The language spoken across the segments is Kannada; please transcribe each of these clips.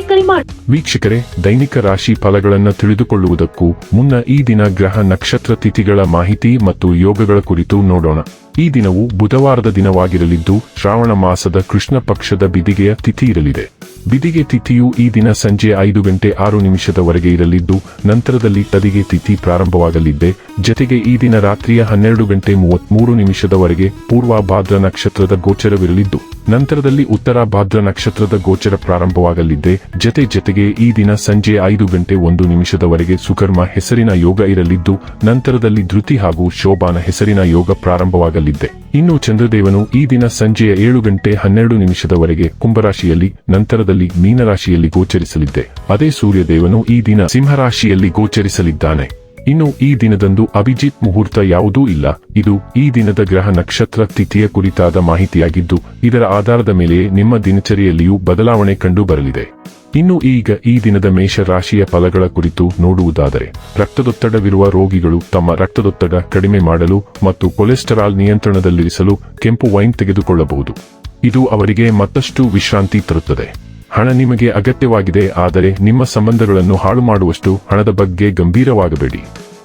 ಕರೆ ಮಾಡಿ ವೀಕ್ಷಕರೇ, ದೈನಿಕ ರಾಶಿ ಫಲಗಳನ್ನು ತಿಳಿದುಕೊಳ್ಳುವುದಕ್ಕೂ ಮುನ್ನ ಈ ದಿನ ಗ್ರಹ ನಕ್ಷತ್ರ ತಿಥಿಗಳ ಮಾಹಿತಿ ಮತ್ತು ಯೋಗಗಳ ಕುರಿತು ನೋಡೋಣ. ಈ ದಿನವು ಬುಧವಾರದ ದಿನವಾಗಿರಲಿದ್ದು ಶ್ರಾವಣ ಮಾಸದ ಕೃಷ್ಣ ಪಕ್ಷದ ಬಿದಿಗೆಯ ತಿಥಿ ಇರಲಿದೆ. ಬಿದಿಗೆ ತಿಥಿಯು ಈ ದಿನ ಸಂಜೆ ಐದು ಗಂಟೆ ಆರು ನಿಮಿಷದವರೆಗೆ ಇರಲಿದ್ದು, ನಂತರದಲ್ಲಿ ತದಿಗೆ ತಿಥಿ ಪ್ರಾರಂಭವಾಗಲಿದ್ದೆ. ಜತೆಗೆ ಈ ದಿನ ರಾತ್ರಿಯ ಹನ್ನೆರಡು ಗಂಟೆ ಮೂವತ್ಮೂರು ನಿಮಿಷದವರೆಗೆ ಪೂರ್ವಭಾದ್ರ ನಕ್ಷತ್ರದ ಗೋಚರವಿರಲಿದ್ದು, ನಂತರದಲ್ಲಿ ಉತ್ತರ ಭಾದ್ರ ನಕ್ಷತ್ರದ ಗೋಚರ ಪ್ರಾರಂಭವಾಗಲಿದ್ದೆ. ಜತೆ ಜತೆಗೆ ಈ ದಿನ ಸಂಜೆ ಐದು ಗಂಟೆ ಒಂದು ನಿಮಿಷದವರೆಗೆ ಸುಕರ್ಮ ಹೆಸರಿನ ಯೋಗ ಇರಲಿದ್ದು, ನಂತರದಲ್ಲಿ ಧೃತಿ ಹಾಗೂ ಶೋಭಾನ ಹೆಸರಿನ ಯೋಗ ಪ್ರಾರಂಭವಾಗಲಿದ್ದೆ. ಇನ್ನು ಚಂದ್ರದೇವನು ಈ ದಿನ ಸಂಜೆಯ ಏಳು ಗಂಟೆ ಹನ್ನೆರಡು ನಿಮಿಷದವರೆಗೆ ಕುಂಭರಾಶಿಯಲ್ಲಿ, ನಂತರದಲ್ಲಿ ಮೀನರಾಶಿಯಲ್ಲಿ ಗೋಚರಿಸಲಿದ್ದೆ. ಅದೇ ಸೂರ್ಯದೇವನು ಈ ದಿನ ಸಿಂಹರಾಶಿಯಲ್ಲಿ ಗೋಚರಿಸಲಿದ್ದಾನೆ. ಇನ್ನು ಈ ದಿನದಂದು ಅಭಿಜಿತ್ ಮುಹೂರ್ತ ಯಾವುದೂ ಇಲ್ಲ. ಇದು ಈ ದಿನದ ಗ್ರಹ ನಕ್ಷತ್ರ ತಿಥಿಯ ಕುರಿತಾದ ಮಾಹಿತಿಯಾಗಿದ್ದು, ಇದರ ಆಧಾರದ ಮೇಲೆಯೇ ನಿಮ್ಮ ದಿನಚರಿಯಲ್ಲಿಯೂ ಬದಲಾವಣೆ ಕಂಡು ಬರಲಿದೆ ಇನ್ನು ಈಗ ಈ ದಿನದ ಮೇಷ ರಾಶಿಯ ಫಲಗಳ ಕುರಿತು ನೋಡುವುದಾದರೆ, ರಕ್ತದೊತ್ತಡವಿರುವ ರೋಗಿಗಳು ತಮ್ಮ ರಕ್ತದೊತ್ತಡ ಕಡಿಮೆ ಮಾಡಲು ಮತ್ತು ಕೊಲೆಸ್ಟರಾಲ್ ನಿಯಂತ್ರಣದಲ್ಲಿರಿಸಲು ಕೆಂಪು ವೈನ್ ತೆಗೆದುಕೊಳ್ಳಬಹುದು. ಇದು ಅವರಿಗೆ ಮತ್ತಷ್ಟು ವಿಶ್ರಾಂತಿ ತರುತ್ತದೆ. ಹಣ ನಿಮಗೆ ಅಗತ್ಯವಾಗಿದೆ, ಆದರೆ ನಿಮ್ಮ ಸಂಬಂಧಗಳನ್ನು ಹಾಳು ಮಾಡುವಷ್ಟು ಹಣದ ಬಗ್ಗೆ ಗಂಭೀರವಾಗಬೇಡಿ.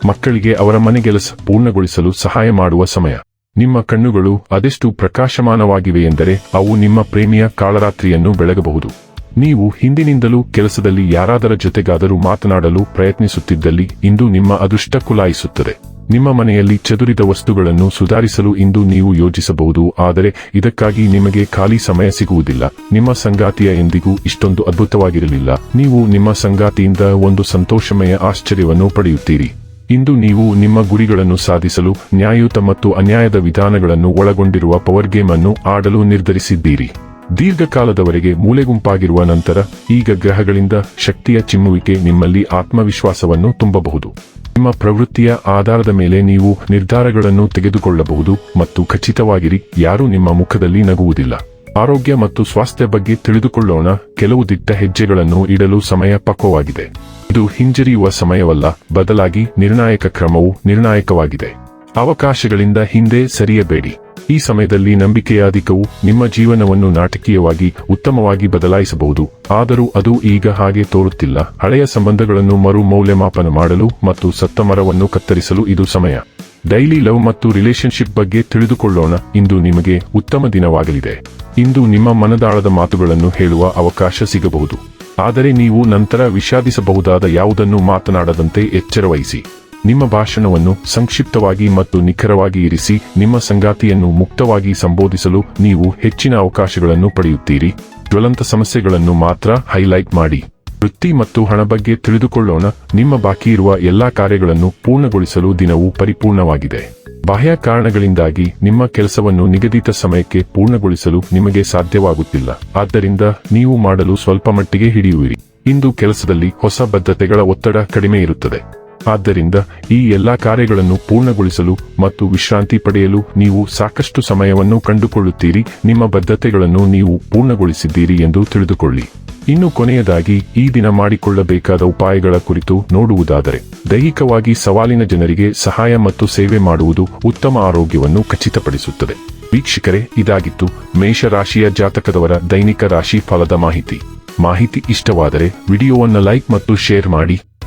ಮಕ್ಕಳಿಗೆ ಅವರ ಮನೆಗೆಲಸ ಪೂರ್ಣಗೊಳಿಸಲು ಸಹಾಯ ಮಾಡುವ ಸಮಯ. ನಿಮ್ಮ ಕಣ್ಣುಗಳು ಅದೆಷ್ಟು ಪ್ರಕಾಶಮಾನವಾಗಿವೆ ಎಂದರೆ ಅವು ನಿಮ್ಮ ಪ್ರೇಮಿಯ ಕಾಳರಾತ್ರಿಯನ್ನು ಬೆಳಗಬಹುದು. ನೀವು ಹಿಂದಿನಿಂದಲೂ ಕೆಲಸದಲ್ಲಿ ಯಾರಾದರ ಜೊತೆಗಾದರೂ ಮಾತನಾಡಲು ಪ್ರಯತ್ನಿಸುತ್ತಿದ್ದಲ್ಲಿ ಇಂದು ನಿಮ್ಮ ಅದೃಷ್ಟ ಕುಲಾಯಿಸುತ್ತದೆ. ನಿಮ್ಮ ಮನೆಯಲ್ಲಿ ಚದುರಿದ ವಸ್ತುಗಳನ್ನು ಸುಧಾರಿಸಲು ಇಂದು ನೀವು ಯೋಜಿಸಬಹುದು ಆದರೆ ಇದಕ್ಕಾಗಿ ನಿಮಗೆ ಖಾಲಿ ಸಮಯ ಸಿಗುವುದಿಲ್ಲ. ನಿಮ್ಮ ಸಂಗಾತಿಯ ಎಂದಿಗೂ ಇಷ್ಟೊಂದು ಅದ್ಭುತವಾಗಿರಲಿಲ್ಲ. ನೀವು ನಿಮ್ಮ ಸಂಗಾತಿಯಿಂದ ಒಂದು ಸಂತೋಷಮಯ ಆಶ್ಚರ್ಯವನ್ನು ಪಡೆಯುತ್ತೀರಿ. ಇಂದು ನೀವು ನಿಮ್ಮ ಗುರಿಗಳನ್ನು ಸಾಧಿಸಲು, ನ್ಯಾಯಯುತ ಮತ್ತು ಅನ್ಯಾಯದ ವಿಧಾನಗಳನ್ನು ಒಳಗೊಂಡಿರುವ ಪವರ್ ಗೇಮ್ ಅನ್ನು ಆಡಲು ನಿರ್ಧರಿಸಿದ್ದೀರಿ. ದೀರ್ಘಕಾಲದವರೆಗೆ ಮೂಲೆಗುಂಪಾಗಿರುವ ನಂತರ ಈಗ ಗ್ರಹಗಳಿಂದ ಶಕ್ತಿಯ ಚಿಮ್ಮುವಿಕೆ ನಿಮ್ಮಲ್ಲಿ ಆತ್ಮವಿಶ್ವಾಸವನ್ನು ತುಂಬಬಹುದು. ನಿಮ್ಮ ಪ್ರವೃತ್ತಿಯ ಆಧಾರದ ಮೇಲೆ ನೀವು ನಿರ್ಧಾರಗಳನ್ನು ತೆಗೆದುಕೊಳ್ಳಬಹುದು ಮತ್ತು ಖಚಿತವಾಗಿರಿ, ಯಾರೂ ನಿಮ್ಮ ಮುಖದಲ್ಲಿ ನಗುವುದಿಲ್ಲ. ಆರೋಗ್ಯ ಮತ್ತು ಸ್ವಾಸ್ಥ್ಯ ಬಗ್ಗೆ ತಿಳಿದುಕೊಳ್ಳೋಣ, ಕೆಲವು ದಿಟ್ಟ ಹೆಜ್ಜೆಗಳನ್ನು ಇಡಲು ಸಮಯ ಪಕ್ವವಾಗಿದೆ. ಇದು ಹಿಂಜರಿಯುವ ಸಮಯವಲ್ಲ, ಬದಲಾಗಿ ನಿರ್ಣಾಯಕ ಕ್ರಮವು ನಿರ್ಣಾಯಕವಾಗಿದೆ. ಅವಕಾಶಗಳಿಂದ ಹಿಂದೆ ಸರಿಯಬೇಡಿ. ಈ ಸಮಯದಲ್ಲಿ ನಂಬಿಕೆಯ ಅಧಿಕವು ನಿಮ್ಮ ಜೀವನವನ್ನು ನಾಟಕೀಯವಾಗಿ, ಉತ್ತಮವಾಗಿ ಬದಲಾಯಿಸಬಹುದು. ಆದರೂ ಅದು ಈಗ ಹಾಗೆ ತೋರುತ್ತಿಲ್ಲ. ಹಳೆಯ ಸಂಬಂಧಗಳನ್ನು ಮರು ಮೌಲ್ಯಮಾಪನ ಮಾಡಲು ಮತ್ತು ಸತ್ತ ಮರವನ್ನು ಕತ್ತರಿಸಲು ಇದು ಸಮಯ. ಡೈಲಿ ಲವ್ ಮತ್ತು ರಿಲೇಶನ್ಶಿಪ್ ಬಗ್ಗೆ ತಿಳಿದುಕೊಳ್ಳೋಣ. ಇಂದು ನಿಮಗೆ ಉತ್ತಮ ದಿನವಾಗಲಿದೆ. ಇಂದು ನಿಮ್ಮ ಮನದಾಳದ ಮಾತುಗಳನ್ನು ಹೇಳುವ ಅವಕಾಶ ಸಿಗಬಹುದು. ಆದರೆ ನೀವು ನಂತರ ವಿಷಾದಿಸಬಹುದಾದ ಯಾವುದನ್ನು ಮಾತನಾಡದಂತೆ ಎಚ್ಚರವಹಿಸಿ. ನಿಮ್ಮ ಭಾಷಣವನ್ನು ಸಂಕ್ಷಿಪ್ತವಾಗಿ ಮತ್ತು ನಿಖರವಾಗಿ ಇರಿಸಿ, ನಿಮ್ಮ ಸಂಗಾತಿಯನ್ನು ಮುಕ್ತವಾಗಿ ಸಂಬೋಧಿಸಲು ನೀವು ಹೆಚ್ಚಿನ ಅವಕಾಶಗಳನ್ನು ಪಡೆಯುತ್ತೀರಿ. ಜ್ವಲಂತ ಸಮಸ್ಯೆಗಳನ್ನು ಮಾತ್ರ ಹೈಲೈಟ್ ಮಾಡಿ. ವೃತ್ತಿ ಮತ್ತು ಹಣ ಬಗ್ಗೆ ತಿಳಿದುಕೊಳ್ಳೋಣ. ನಿಮ್ಮ ಬಾಕಿ ಇರುವ ಎಲ್ಲಾ ಕಾರ್ಯಗಳನ್ನು ಪೂರ್ಣಗೊಳಿಸಲು ದಿನವು ಪರಿಪೂರ್ಣವಾಗಿದೆ. ಬಾಹ್ಯ ಕಾರಣಗಳಿಂದಾಗಿ ನಿಮ್ಮ ಕೆಲಸವನ್ನು ನಿಗದಿತ ಸಮಯಕ್ಕೆ ಪೂರ್ಣಗೊಳಿಸಲು ನಿಮಗೆ ಸಾಧ್ಯವಾಗುತ್ತಿಲ್ಲ. ಆದ್ದರಿಂದ ನೀವು ಮಾಡಲು ಸ್ವಲ್ಪ ಮಟ್ಟಿಗೆ ಹಿಡಿಯುವಿರಿ. ಇಂದು ಕೆಲಸದಲ್ಲಿ ಹೊಸ ಬದ್ಧತೆಗಳ ಒತ್ತಡ ಕಡಿಮೆ ಇರುತ್ತದೆ. ಆದ್ದರಿಂದ ಈ ಎಲ್ಲಾ ಕಾರ್ಯಗಳನ್ನು ಪೂರ್ಣಗೊಳಿಸಲು ಮತ್ತು ವಿಶ್ರಾಂತಿ ಪಡೆಯಲು ನೀವು ಸಾಕಷ್ಟು ಸಮಯವನ್ನು ಕಂಡುಕೊಳ್ಳುತ್ತೀರಿ. ನಿಮ್ಮ ಬದ್ಧತೆಗಳನ್ನು ನೀವು ಪೂರ್ಣಗೊಳಿಸಿದ್ದೀರಿ ಎಂದು ತಿಳಿದುಕೊಳ್ಳಿ. ಇನ್ನು ಕೊನೆಯದಾಗಿ, ಈ ದಿನ ಮಾಡಿಕೊಳ್ಳಬೇಕಾದ ಉಪಾಯಗಳ ಕುರಿತು ನೋಡುವುದಾದರೆ, ದೈಹಿಕವಾಗಿ ಸವಾಲಿನ ಜನರಿಗೆ ಸಹಾಯ ಮತ್ತು ಸೇವೆ ಮಾಡುವುದು ಉತ್ತಮ ಆರೋಗ್ಯವನ್ನು ಖಚಿತಪಡಿಸುತ್ತದೆ. ವೀಕ್ಷಕರೇ, ಇದಾಗಿತ್ತು ಮೇಷರಾಶಿಯ ಜಾತಕದವರ ದೈನಿಕ ರಾಶಿ ಫಲದ ಮಾಹಿತಿ. ಮಾಹಿತಿ ಇಷ್ಟವಾದರೆ ವಿಡಿಯೋವನ್ನು ಲೈಕ್ ಮತ್ತು ಶೇರ್ ಮಾಡಿ.